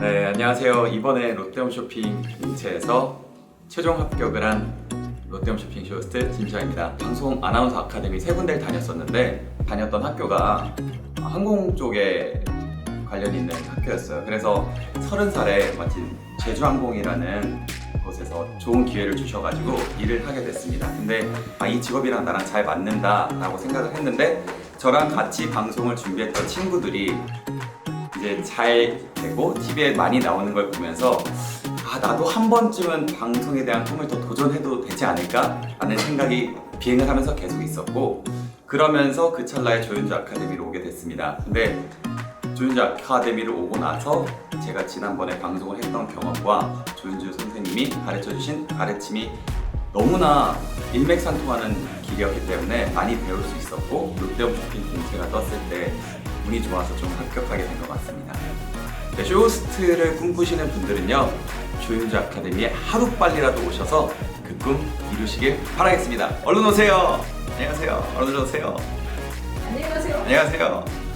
네, 안녕하세요. 이번에 롯데홈 쇼핑 인체에서 최종 합격을 한 롯데홈 쇼핑 쇼호스트 진시아입니다. 방송 아나운서 아카데미 세 군데를 다녔었는데 다녔던 학교가 항공 쪽에 관련 있는 학교였어요. 그래서 서른 살에 마침 제주항공이라는 곳에서 좋은 기회를 주셔가지고 일을 하게 됐습니다. 근데 아, 이 직업이랑 나랑 잘 맞는다라고 생각을 했는데 저랑 같이 방송을 준비했던 친구들이 이제 잘 되고 TV에 많이 나오는 걸 보면서 아 나도 한 번쯤은 방송에 대한 꿈을 더 도전해도 되지 않을까? 라는 생각이 비행을 하면서 계속 있었고 그러면서 그 찰나에 조윤주 아카데미로 오게 됐습니다. 근데 조윤주 아카데미를 오고 나서 제가 지난번에 방송을 했던 경험과 조윤주 선생님이 가르쳐주신 가르침이 너무나 일맥상통하는 길이었기 때문에 많이 배울 수 있었고 롯데홈 쇼핑 공채가 떴을 때 운이 좋아서 좀 합격하게 된 것 같습니다. 네, 쇼호스트를 꿈꾸시는 분들은요 조윤주 아카데미에 하루빨리라도 오셔서 그 꿈 이루시길 바라겠습니다. 얼른 오세요. 안녕하세요. 얼른 오세요. 안녕히 가세요. 안녕하세요.